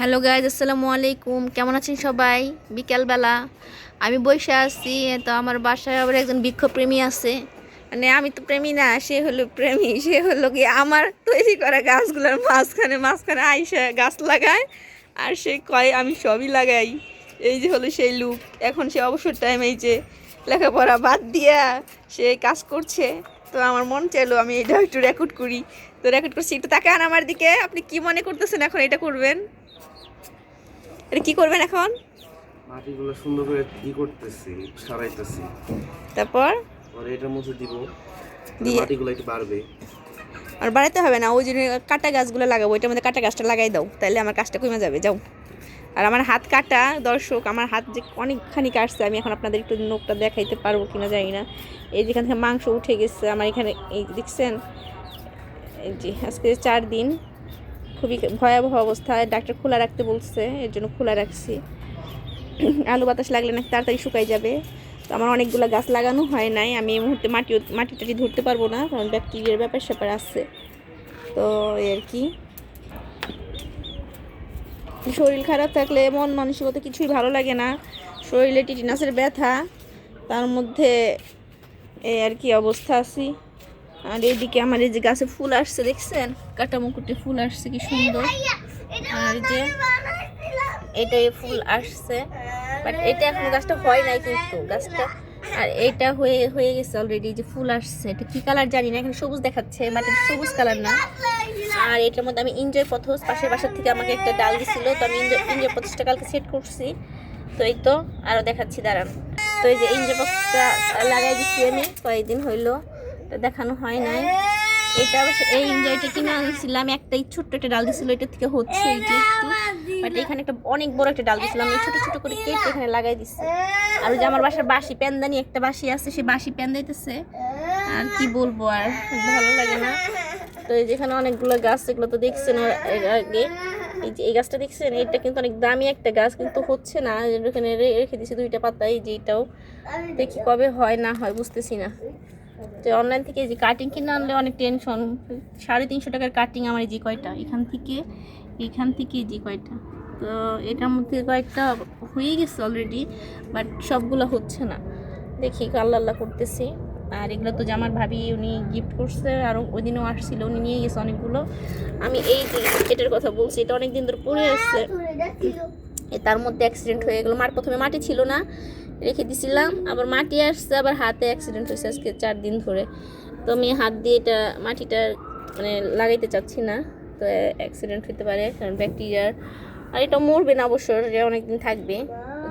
Hello guys, আসসালামু আলাইকুম। কেমন আছেন সবাই? বিকেলবেলা। আমি বসে আছি, তো আমার বাসায় আবার একজন বৃক্ষপ্রেমী আছে। মানে আমি তো প্রেমী না, সে হলো প্রেমী, সে হলো কি আমার তৈরি করা গাছগুলোর মাঝখানে মাঝখানে আইসা গাছ লাগায়, আর সে কয়, আমি সবই লাগাই। এই যে হলো সেই লুক এখন সে অবসর টাইম এই যে লেখাপড়া বাদ দিয়া সে কাজ করছে। তো আমার মন চাইলো আমি এটা একটু রেকর্ড করি। তো রেকর্ড করছি, একটু তাকান আমার দিকে। আপনি কি মনে করতেছেন এখন এটা করবেন? এটা কি করবেন এখন? মাটিগুলো সুন্দর করে ই করতেছি সারাইতেছি। তারপর? পরে এটার মধ্যে দিব। মাটিগুলো একটু বাড়বে। আর বাড়াতে হবে না ওই জন্য কাটা গাছগুলো লাগাবো ওইটার মধ্যে কাটা গাছটা লাগাই দাও তাহলে আমার কাজটা কমে যাবে যাও। আর আমার হাত কাটা দর্শক আমার হাত যে অনেকখানি কাটছে আমি এখন আপনাদের একটু নোকটা দেখাইতে পারব কিনা জানি না। এই যেখান থেকে মাংস উঠে গেছে আমার এখানে এই দেখছেন এই যে আজকে চার দিন খুবই ভয়াবহ অবস্থায় ডাক্তার খোলা রাখতে বলছে, এর জন্য খোলা রাখছি। আলু বাতাস লাগলে নাকি তাড়াতাড়ি শুকাই যাবে। তো আমার অনেকগুলো গাছ লাগানো হয় নাই, আমি এই মুহূর্তে মাটি মাটি টাটি ধরতে পারব না, কারণ ব্যাকটেরিয়ার ব্যাপার স্যাপার আছে। তো আর কি। শরীর খারাপ থাকলে, মন মানসিকতা কিছুই ভালো লাগে না। শরীরে টিটিনাসের ব্যথা, তার মধ্যে এই আর কি অবস্থা আছি। আর এইদিকে আমার এই যে গাছে ফুল আসছে, দেখছেন? কাটা মুকুটে ফুল আসছে, কি সুন্দর। আর যে এটা ফুল আসছে বাট এটা এখন গাছটা হয় নাই কিন্তু, গাছটা। আর এটা হয়ে হয়ে গেছে অলরেডি যে ফুল আসছে। এটা কি কালার জানি না, এখন সবুজ দেখাচ্ছে এটা সবুজ কালার না। আর এটার মধ্যে আমি এনজয় পথস পাশের বাসার থেকে আমাকে একটা ডাল দিছিল, তো আমি এনজয় পথসটা কালকে সেট করছি। তো এই তো আরও দেখাচ্ছি, দাঁড়ান। তো এই যে এনজয় পথসটা লাগাই দিচ্ছি আমি, কয়েকদিন হইল। তো দেখানো হয় নাই। এটা অবশ্য এই এনজয়টা কিনে আনছিলাম। একটাই ছোট্ট একটা ডাল দিছিল, এটা থেকে হচ্ছে এই যে একটু। বাট এখানে একটা অনেক বড় একটা ডাল দিছিলাম ছোট ছোট করে কেটে এখানে লাগাই দিচ্ছি আর যে আমার বাসার বাসি প্যান্দানি একটা বাসি আছে, সে বাসি প্যান্দাইতেছে আর কি বলব আর, ভালো লাগে না। তো এই যেখানে অনেকগুলো গাছ, এগুলো তো দেখছেন আগে। এই যে এই গাছটা দেখছেন? এটা কিন্তু অনেক দামি একটা গাছ, কিন্তু হচ্ছে না। এখানে রেখে দিয়েছি দুইটা পাতা। এই যে এটাও দেখি কবে হয়, না হয়, বুঝতেছি না। তো অনলাইন থেকে যে কাটিং কিনে আনলে অনেক টেনশন সাড়ে তিনশো টাকার কাটিং আমার যে কয়টা? এখান থেকে এখান থেকে যে কয়টা? তো এটার মধ্যে কয়েকটা হয়ে গেছে অলরেডি বাট সবগুলো হচ্ছে না। দেখি আল্লাহ আল্লাহ করতেছি। আর এগুলো তো জামার ভাবি, উনি গিফট করছে, আর ওই দিনও আসছিল, উনি নিয়ে গেছে অনেকগুলো। আমি এই এটার কথা বলছি, এটা অনেক দিন ধরে পড়ে আসছে এ তার মধ্যে অ্যাক্সিডেন্ট হয়ে গেলো। মার প্রথমে মাটি ছিল না, রেখে দিছিলাম, আবার মাটি আসছে, আবার হাতে অ্যাক্সিডেন্ট হয়েছে আজকে চার দিন ধরে। তো আমি হাত দিয়ে এটা মাটিটা মানে লাগাইতে চাচ্ছি না, তো অ্যাক্সিডেন্ট হতে পারে, কারণ ব্যাকটেরিয়ার আর এটা মরবে না অবশ্য, যে অনেকদিন থাকবে।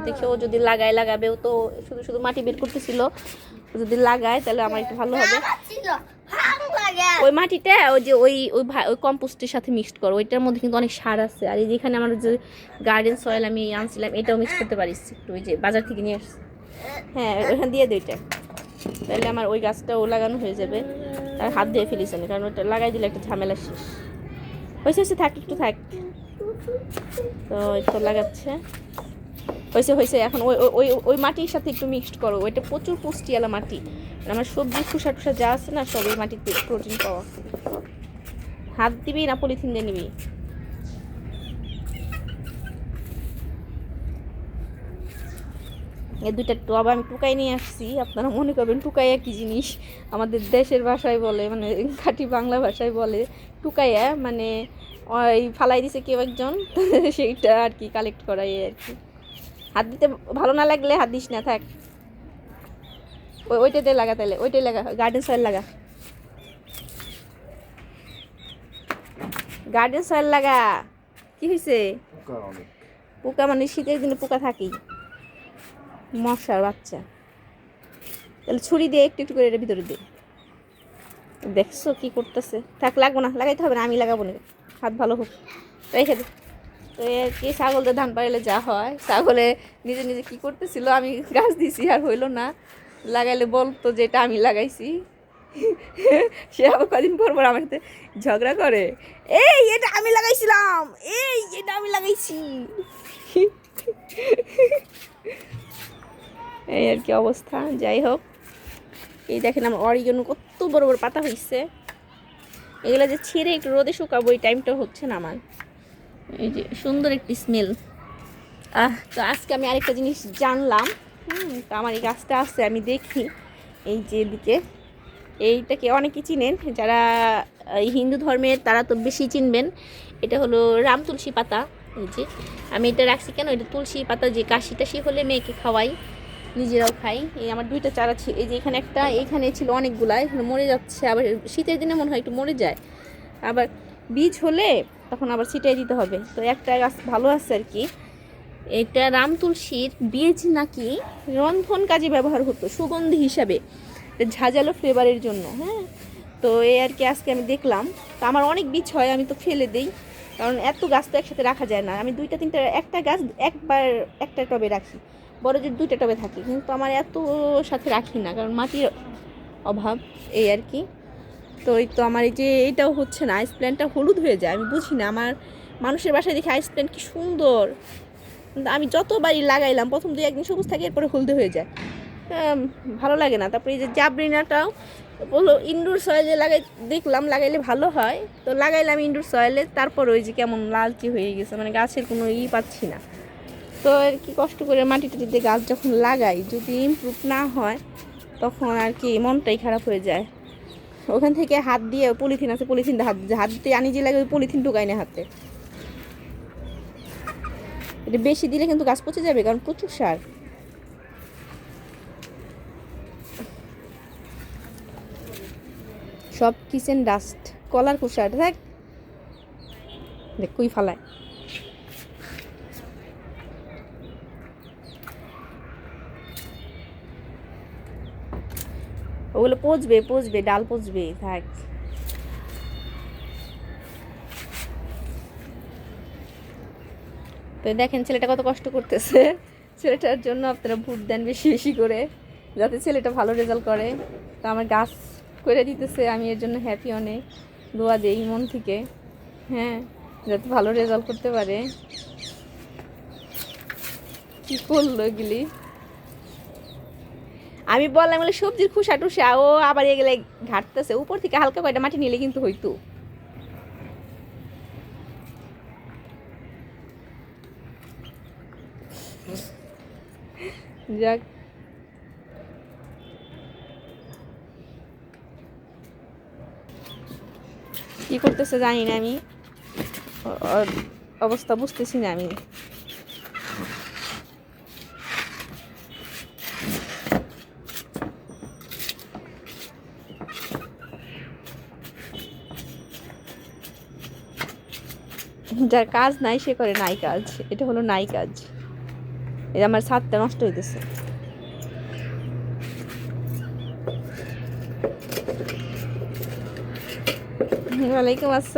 দেখে ও যদি লাগায় লাগাবে ও তো শুধু শুধু মাটি বের করতেছিল, যদি লাগায় তাহলে আমার একটু ভালো হবে। ওই মাটিটা, ওই যে ওই ওই ওই কম্পোস্টের সাথে মিক্সড করো। ওইটার মধ্যে কিন্তু অনেক সার আছে। আর যেখানে আমার যে গার্ডেন সয়েল আমি আনছিলাম, এটাও মিক্স করতে পারিস। একটু ওই যে বাজার থেকে নিয়ে আসছি। হ্যাঁ ওখানে দিয়ে দিই ওইটা। তাহলে আমার ওই গাছটাও লাগানো হয়ে যাবে। আর হাত দিয়ে ফেলিস না কারণ ওটা লাগাই দিলে একটা ঝামেলা শেষ। হয়েছে হয়েছে, থাক, একটু থাক। তো তো লাগাচ্ছে। হয়েছে হয়েছে। এখন ওই, ওই- ওই ওই মাটির সাথে একটু মিক্সড করো। ওইটা প্রচুর পুষ্টিওয়ালা মাটি। আমার সবজি খোসা টুসা যা আছে না, সব এই মাটিতে প্রোটিন পাওয়া। হাত দিবি না পলিথিন দিয়ে নিবি। এই দুইটা টব আমি টুকাই নিয়ে আসছি। আপনারা মনে করবেন টুকাইয়া কি জিনিস? আমাদের দেশের ভাষায় বলে মানে খাঁটি বাংলা ভাষায় বলে, টুকাইয়া মানে ওই ফালাই দিছে কেউ একজন, সেইটা আর কি কালেক্ট করাই আর কি। হাত দিতে ভালো না লাগলে হাত দিস না থাক। ওই ওইটাতে লাগা তাহলে ওইটাই লাগা গার্ডেন সয়েল লাগা। গার্ডেন সয়েল লাগা। কি হয়েছে পোকা মানে শীতের দিনে পোকা থাকি মশার বাচ্চা। তাহলে ছুরি দিয়ে একটু একটু করে এর ভিতরে দে দেখছ কি করতেছে? থাক লাগবো না লাগাইতে হবে না আমি লাগাবো না। হাত ভালো হোক। রেখে দে। তো আর কি ছাগলদের ধান পাড়াইলে যা হয়? ছাগলে নিজে নিজে কি করতেছিল? আমি গাছ দিছি, আর হইল না। লাগাইলে বলতো যে এটা আমি লাগাইছি। সে আবার কদিন পর পর আমার সাথে ঝগড়া করে। এই, এটা আমি লাগাইছিলাম। এই, এটা আমি লাগাইছি। এই আর কি অবস্থা। যাই হোক। এই দেখেন আমার অরিগেনো কত বড় বড় পাতা হয়েছে এগুলো যে ছিঁড়ে একটু রোদে শুকাবো, এই টাইমটা হচ্ছে না আমার। এই যে সুন্দর একটি স্মেল তো আজকে আমি আরেকটা জিনিস জানলাম। তো আমার এই গাছটা আছে, আমি দেখি। এই যে এদিকে, এইটাকে অনেকে চিনেন, যারা হিন্দু ধর্মের, তারা তো বেশি চিনবেন। এটা হলো রাম তুলসী পাতা। এই যে, আমি এটা রাখছি কেন? এটা তুলসী পাতা যে কাশি টাশি হলে মেয়েকে খাওয়াই, নিজেরাও খাই। এই আমার দুইটা চারা ছিল এই যে এখানে একটা, এইখানে ছিল অনেকগুলা, এখানে মরে যাচ্ছে। আবার শীতের দিনে মনে হয় একটু মরে যায়। আবার বীজ হলে তখন আবার ছিটাই দিতে হবে। তো একটা গাছ ভালো আছে আর কি। এটা রাম তুলসীর বীজ নাকি রন্ধন কাজে ব্যবহার হতো, সুগন্ধি হিসাবে। ঝাঁঝালো ফ্লেভারের জন্য হ্যাঁ। তো এই আর কি আজকে আমি দেখলাম। তো আমার অনেক বীজ হয়, আমি তো ফেলে দিই। কারণ এত গাছ তো একসাথে রাখা যায় না। আমি দুইটা, তিনটা, একটা গাছ একবার একটা টবে রাখি। বড় যে দুইটা টবে থাকে। কিন্তু আমার এত সাথে রাখি না, কারণ মাটির অভাব, এই আর কি। তো এই তো আমার এই যে এটাও হচ্ছে না আইস প্ল্যান্টটা হলুদ হয়ে যায়, আমি বুঝি না। আমার মানুষের বাসায় দেখি আইস প্ল্যান্ট কি সুন্দর। আমি যতবারই লাগাইলাম, প্রথম দুই একদিন সবুজ থাকে, এরপরে হলদে হয়ে যায়। ভালো লাগে না। তারপরে এই যে জাবরিনাটাও বলল ইনডোর সয়েলে লাগাই, দেখলাম, লাগাইলে ভালো হয়। তো লাগাইলাম ইনডোর সয়েলে তারপর ওই যে কেমন লালচে হয়ে গেছে মানে গাছের কোনো ই পাচ্ছি না। তো আর কি কষ্ট করে মাটি যদি গাছ যখন লাগাই, যদি ইমপ্রুভ না হয়, তখন আর কি মনটাই খারাপ হয়ে যায়। ওখান থেকে হাত দিয়ে পলিথিন আছে, পলিথিন হাত হাত দিয়ে আনি যে লাগে ওই পলিথিন ঢুকাই না হাতে। এটা বেশি দিলে কিন্তু গাছ পচে যাবে, কারণ প্রচুর সার। সব কিচেন ডাস্ট, কলার খোসা, দেখ। দেখ কুই ফালায়। ওগুলো পচবে পচবে, ডাল পচবে, থাক। তো দেখেন ছেলেটা কত কষ্ট করতেছে। ছেলেটার জন্য আপনারা ভোট দেন বেশি বেশি করে, যাতে ছেলেটা ভালো রেজাল্ট করে। তো আমার গাছ করে দিতেছে, আমি এর জন্য হ্যাপি অনেক। দোয়া দেই মন থেকে হ্যাঁ যাতে ভালো রেজাল্ট করতে পারে। কি করল এগুলি? আমি বললাম, বলে সবজির খুশা টুসা, ও আবার এগুলো ঘাটতেছে। উপর থেকে হালকা কয়টা মাটি নিলে কিন্তু হইতো। যাক। কি করতেছে জানি না আমি। অবস্থা বুঝতেছি না আমি। যার কাজ নাই, সে করে নাই কাজ। এটা হলো নাই কাজ। এটা আমার ছাদটা নষ্ট হইতেছে। ওয়ালাইকুম আসসালাম।